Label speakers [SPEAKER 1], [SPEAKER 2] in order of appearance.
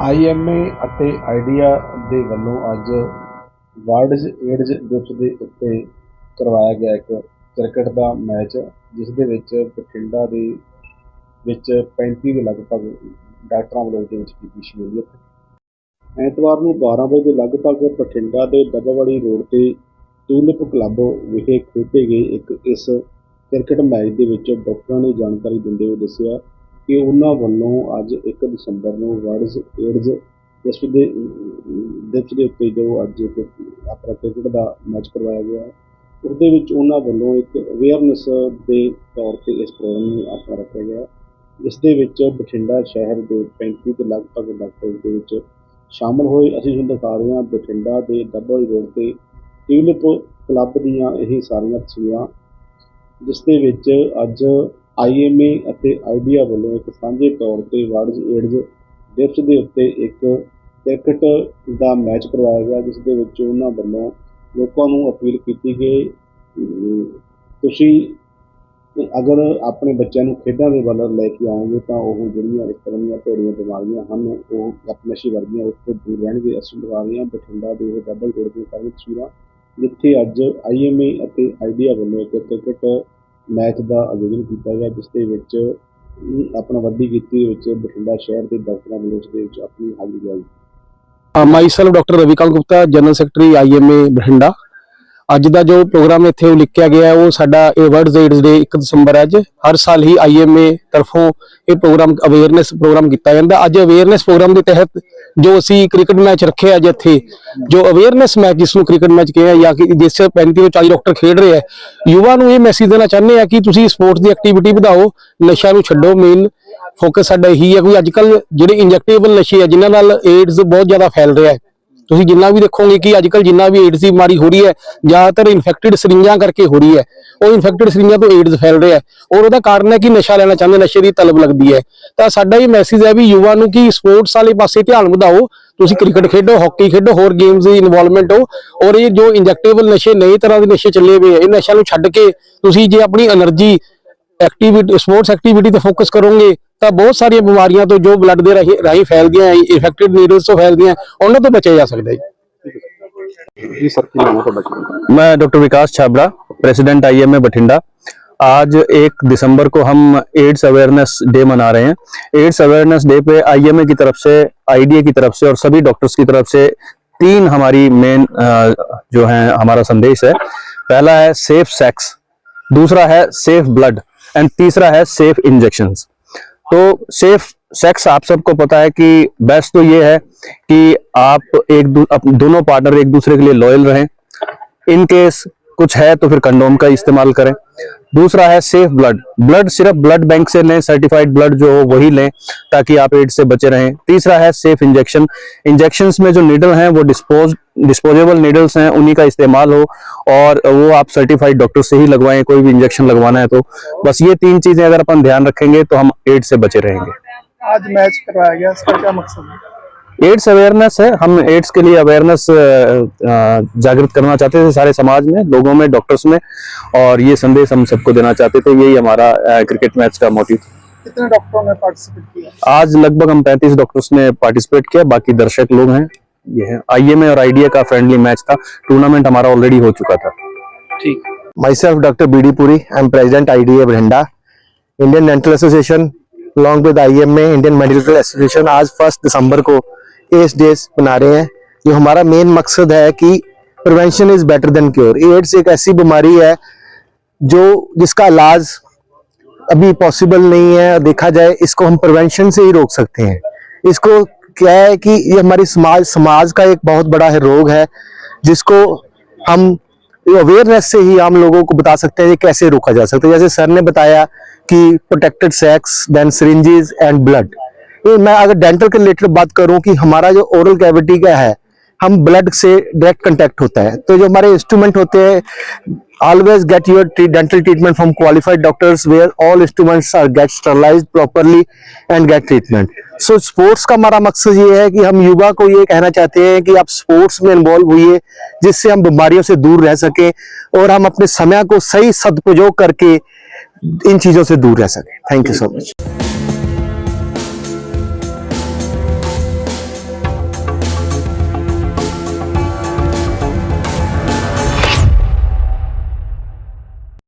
[SPEAKER 1] IMA ਅਤੇ idea ਦੇ ਵੱਲੋਂ ਅੱਜ ਵਰਲਡਜ਼ ਏਡਜ਼ ਦਿਵਸ ਦੇ ਉੱਤੇ ਕਰਵਾਇਆ ਗਿਆ ਇੱਕ ਕ੍ਰਿਕਟ ਦਾ ਮੈਚ, ਜਿਸ ਦੇ ਵਿੱਚ ਬਠਿੰਡਾ ਦੇ ਵਿੱਚ 35 ਦੇ ਲਗਭਗ ਡਾਕਟਰਾਂ ਵੱਲੋਂ ਦੇ ਵਿੱਚ ਕੀਤੀ ਸ਼ਮੂਲੀਅਤ। ਐਤਵਾਰ ਨੂੰ 12 ਵਜੇ ਦੇ ਲਗਭਗ ਬਠਿੰਡਾ ਦੇ ਡੱਬਾਵਾਲੀ ਰੋਡ ਤੇ ਟੂਲਿਪ ਕਲੱਬ ਵਿਖੇ ਖੇਡੇ ਗਏ ਇੱਕ ਇਸ ਕ੍ਰਿਕਟ ਮੈਚ ਦੇ ਵਿੱਚ ਡਾਕਟਰਾਂ ਨੇ ਜਾਣਕਾਰੀ ਦਿੰਦੇ ਹੋਏ ਦੱਸਿਆ ਕਿ ਉਹਨਾਂ ਵੱਲੋਂ ਅੱਜ 1 ਦਸੰਬਰ ਨੂੰ ਵਰਲਡ ਏਡਜ਼ ਦਿਵਸ ਦੇ ਦਿਵਸ ਦੇ ਉੱਤੇ ਜੋ ਅੱਜ ਇੱਕ ਆਪਣਾ ਕ੍ਰਿਕਟ ਦਾ ਮੈਚ ਕਰਵਾਇਆ ਗਿਆ ਹੈ, ਉਹਦੇ ਵਿੱਚ ਉਹਨਾਂ ਵੱਲੋਂ ਇੱਕ ਅਵੇਅਰਨੈਸ ਦੇ ਤੌਰ ਤੇ ਇਸ ਪ੍ਰੋਗਰਾਮ ਨੂੰ ਆਪਣਾ ਰੱਖਿਆ ਗਿਆ ਇਸ ਦੇ ਵਿੱਚ ਬਠਿੰਡਾ ਸ਼ਹਿਰ ਦੇ 35 ਦੇ ਲਗਭਗ ਡਾਕਟਰ ਦੇ ਵਿੱਚ ਸ਼ਾਮਲ ਹੋਏ। ਅਸੀਂ ਤੁਹਾਨੂੰ ਦਿਖਾ ਰਹੇ ਹਾਂ ਬਠਿੰਡਾ ਦੇ ਡੱਬਲ ਰੋਡ ਤੇ ਟਿਊਲਿਪ ਕਲੱਬ ਦੀਆਂ ਇਹ ਸਾਰੀਆਂ ਤਸਵੀਰਾਂ, ਜਿਸ ਦੇ ਵਿੱਚ ਅੱਜ ਆਈਐਮਏ ਅਤੇ ਆਈਡੀਆ ਵੱਲੋਂ ਇੱਕ ਸਾਂਝੇ ਤੌਰ ਤੇ ਵਰਲਡ ਏਡਜ਼ ਦਿਵਸ ਦੇ ਉੱਤੇ ਇੱਕ ਕ੍ਰਿਕਟ ਦਾ ਮੈਚ ਕਰਵਾਇਆ ਗਿਆ, ਜਿਸ ਦੇ ਵਿੱਚ ਉਹਨਾਂ ਵੱਲੋਂ ਲੋਕਾਂ ਨੂੰ ਅਪੀਲ ਕੀਤੀ ਕਿ ਤੁਸੀਂ ਅਗਰ ਆਪਣੇ ਬੱਚਿਆਂ ਨੂੰ ਖੇਡਾਂ ਦੇ ਵੱਲ ਲੈ ਕੇ ਆਓਗੇ ਤਾਂ ਉਹ ਜਿਹੜੀਆਂ ਇਸ ਤਰ੍ਹਾਂ ਦੀਆਂ ਭੇੜੀਆਂ ਬਿਮਾਰੀਆਂ ਹਨ, ਉਹ ਨਸ਼ੇ ਵਰਗੀਆਂ ਉਸ ਤੋਂ ਦੂਰ ਰਹਿਣਗੇ। ਅਸੀਂ ਦਿਖਾ ਰਹੇ ਹਾਂ ਬਠਿੰਡਾ ਦੇ ਇਹ ਡਬਲ ਡੋਰ ਦੀਆਂ ਸਾਰੀਆਂ ਤਸਵੀਰਾਂ ਜਿੱਥੇ ਅੱਜ ਆਈਐਮਏ ਅਤੇ ਆਈਡੀਆ ਵੱਲੋਂ ਇੱਕ ਕ੍ਰਿਕਟ ਮੈਚ ਦਾ ਆਯੋਜਨ ਕੀਤਾ ਗਿਆ, ਜਿਸ ਦੇ ਵਿੱਚ ਆਪਣਾ ਵੱਡੀ ਗਿਣਤੀ ਵਿੱਚ ਬਠਿੰਡਾ ਸ਼ਹਿਰ ਦੇ ਡਾਕਟਰਾਂ ਵੱਲੋਂ ਦੇ ਵਿੱਚ ਆਪਣੀ ਹਾਜ਼ਰੀ ਲਾਈ
[SPEAKER 2] myself doctor Ravikant Gupta, general secretary IMA Bathinda. ਅੱਜ ਦਾ ਜੋ ਪ੍ਰੋਗਰਾਮ ਇੱਥੇ ਉਹ ਲਿਖਿਆ ਗਿਆ ਉਹ ਸਾਡਾ ਇਹ ਵਰਲਡ ਏਡਜ਼ ਡੇ 1 ਦਸੰਬਰ ਹੈ ਅੱਜ। ਹਰ ਸਾਲ ਹੀ ਆਈਐਮਏ ਤਰਫੋਂ ਇਹ ਪ੍ਰੋਗਰਾਮ ਅਵੇਅਰਨੈਸ ਪ੍ਰੋਗਰਾਮ ਕੀਤਾ ਜਾਂਦਾ। ਅੱਜ ਅਵੇਅਰਨੈਸ ਪ੍ਰੋਗਰਾਮ ਦੇ ਤਹਿਤ ਜੋ ਅਸੀਂ ਕ੍ਰਿਕਟ ਮੈਚ ਰੱਖਿਆ ਅੱਜ ਇੱਥੇ, ਜੋ ਅਵੇਅਰਨੈਸ ਮੈਚ ਜਿਸ ਨੂੰ ਕ੍ਰਿਕਟ ਮੈਚ ਕਿਹਾ ਜਾਂ ਕਿ ਜਿਸ 'ਚ 35 ਤੋਂ 40 ਡਾਕਟਰ ਖੇਡ ਰਹੇ ਹੈ ਯੁਵਾ ਨੂੰ ਇਹ ਮੈਸੇਜ ਦੇਣਾ ਚਾਹੁੰਦੇ ਆ ਕਿ ਤੁਸੀਂ ਸਪੋਰਟਸ ਦੀ ਐਕਟੀਵਿਟੀ ਵਧਾਓ ਨਸ਼ਾ ਨੂੰ ਛੱਡੋ ਮੇਨ ਫੋਕਸ ਸਾਡਾ ਇਹੀ ਹੈ ਕੋਈ ਅੱਜ ਕੱਲ ਜਿਹੜੇ ਇੰਜੈਕਟੇਬਲ ਨਸ਼ੇ ਆ, ਜਿਨ੍ਹਾਂ ਨਾਲ ਏਡਜ਼ ਬਹੁਤ ਜ਼ਿਆਦਾ ਫੈਲ ਰਿਹਾ ਹੈ। ਤੁਸੀਂ ਜਿੰਨਾ ਵੀ ਦੇਖੋਗੇ ਕਿ ਅੱਜਕੱਲ ਜਿੰਨਾ ਵੀ ਏਡਸ ਦੀ ਬਿਮਾਰੀ ਹੋ ਰਹੀ ਹੈ, ਜ਼ਿਆਦਾਤਰ ਇਨਫੈਕਟਿਡ ਸਰਿੰਜਾਂ ਕਰਕੇ ਹੋ ਰਹੀ ਹੈ। ਉਹ ਇਨਫੈਕਟਿਡ ਸਰਿੰਜਾਂ ਤੋਂ ਏਡਸ ਫੈਲ ਰਿਹਾ ਹੈ। ਔਰ ਉਹਦਾ ਕਾਰਨ ਹੈ ਕਿ ਨਸ਼ਾ ਲੈਣਾ ਚਾਹੁੰਦੇ ਨਸ਼ੇ ਦੀ ਤਲਬ ਲੱਗਦੀ ਹੈ। ਤਾਂ ਸਾਡਾ ਇਹ ਮੈਸੇਜ ਹੈ ਵੀ ਯੁਵਾ ਨੂੰ ਕਿ ਸਪੋਰਟਸ ਵਾਲੇ ਪਾਸੇ ਧਿਆਨ ਵਧਾਓ। ਤੁਸੀਂ ਕ੍ਰਿਕਟ ਖੇਡੋ ਹਾਕੀ ਖੇਡੋ, ਹੋਰ ਗੇਮਸ ਦੀ ਇਨਵੋਲਵਮੈਂਟ ਹੋ। ਔਰ ਇਹ ਜੋ ਇੰਜੈਕਟੇਬਲ ਨਸ਼ੇ ਨਵੇਂ ਤਰ੍ਹਾਂ ਦੇ ਨਸ਼ੇ ਚੱਲੇ ਹੋਏ ਇਹ ਨਸ਼ਾ ਨੂੰ ਛੱਡ ਕੇ ਤੁਸੀਂ ਜੇ ਆਪਣੀ એનર્ਜੀ ਐਕਟੀਵਿਟੀ ਸਪੋਰਟਸ ਐਕਟੀਵਿਟੀ ਤੇ ਫੋਕਸ ਕਰੋਗੇ ਤਾਂ ਬਹੁਤ ਸਾਰੀਆਂ ਬਿਮਾਰੀਆਂ ਤੋਂ ਜੋ ਬਲੱਡ ਦੇ ਰਾਹੀਂ ਰਾਹੀਂ ਫੈਲਦੀਆਂ ਇਨਫੈਕਟਡ ਨੀਡਲਸ ਤੋਂ ਫੈਲਦੀਆਂ ਉਹਨਾਂ ਤੋਂ ਬਚਿਆ ਜਾ ਸਕਦਾ ਹੈ
[SPEAKER 1] ਜੀ ਸਰ ਕੀ ਨਾਮ ਹੈ ਤੁਹਾਡਾ ਜੀ
[SPEAKER 3] मैं doctor Vikas Chhabra president IMA Bathinda आज एक दिसंबर को हम एड्स अवेयरनेस डे मना रहे हैं एड्स अवेयरनेस डे पे आईएमए की तरफ से आईडीए की तरफ से और सभी डॉक्टर्स की तरफ से तीन हमारी मेन जो है हमारा संदेश है पहला है सेफ सेक्स दूसरा है सेफ ब्लड एंड तीसरा है सेफ़ इंजेक्शन तो सेफ़ सेक्स आप सबको पता है कि बेस्ट तो ये है कि आप एक दो, दोनों पार्टनर एक दूसरे के लिए लॉयल रहें. इन केस कुछ है तो फिर कंडोम का इस्तेमाल करें। दूसरा है सेफ़ ब्लड ब्लड सिर्फ़ ब्लड बैंक से लें सर्टिफाइड ब्लड जो हो वही लें, ताकि आप एड्स से बचे रहें। तीसरा है सेफ़ इंजेक्शन इंजेक्शन में जो नीडल हैं, वो डिस्पोज डिस्पोजेबल नीडल्स हैं, उन्हीं का इस्तेमाल हो, और वो आप सर्टिफाइड डॉक्टर से ही लगवाएँ, कोई भी इंजेक्शन लगवाना है तो। बस ये तीन चीज़ें अगर अपन ध्यान रखेंगे तो हम एड्स से बचे रहेंगे।
[SPEAKER 4] आज मैच करवाया गया, इसका क्या मकसद है?
[SPEAKER 3] एड्स अवेयरनेस है। हम एड्स के लिए अवेयरनेस जागृत करना चाहते थे सारे समाज में लोगों में डॉक्टर्स में और ये संदेश हम सबको देना चाहते थे। यही हमारा क्रिकेट मैच का मोटिव था।
[SPEAKER 4] कितने डॉक्टरों ने पार्टिसिपेट किया?
[SPEAKER 3] आज लगभग हम 35 डॉक्टर्स ने पार्टिसिपेट किया। बाकी दर्शक लोग हैं ये है। आईएमए और आईडीए का फ्रेंडली मैच था। टूर्नामेंट हमारा ऑलरेडी हो चुका था। ठीक।
[SPEAKER 5] Myself doctor myself dr bd puri i'm president idea brinda indian dental association along with ima indian medical association आज फ़र्स्ट दिसंबर को एड्स डेज़ मना रहे हैं, जो हमारा मेन मकसद है कि prevention is better than cure AIDS एक ऐसी बीमारी है जो जिसका इलाज अभी पॉसिबल नहीं है, देखा जाए, इसको हम प्रिवेंशन से ही रोक सकते हैं। इसको क्या है कि ये हमारी समाज समाज का एक बहुत बड़ा है रोग है, जिसको हम अवेयरनेस से ही हम लोगों को बता सकते हैं कि कैसे रोका जा सकता है। जैसे सर ने बताया कि protected sex then syringes and blood ये मैं अगर डेंटल के रिलेटेड बात करूँ कि हमारा जो ओरल कैविटी का है, हम ब्लड से डायरेक्ट कंटेक्ट होता है। तो जो हमारे इंस्ट्रूमेंट होते हैं get your tre- dental treatment from qualified doctors where all instruments are get sterilized properly and get treatment. So, sports का हमारा मकसद ये है कि हम युवा को ये कहना चाहते हैं कि आप स्पोर्ट्स में इन्वॉल्व हुई जिससे हम बीमारियों से दूर रह सके और हम अपने समय को सही सदुपयोग करके इन चीज़ों से दूर रह सके। Thank you so much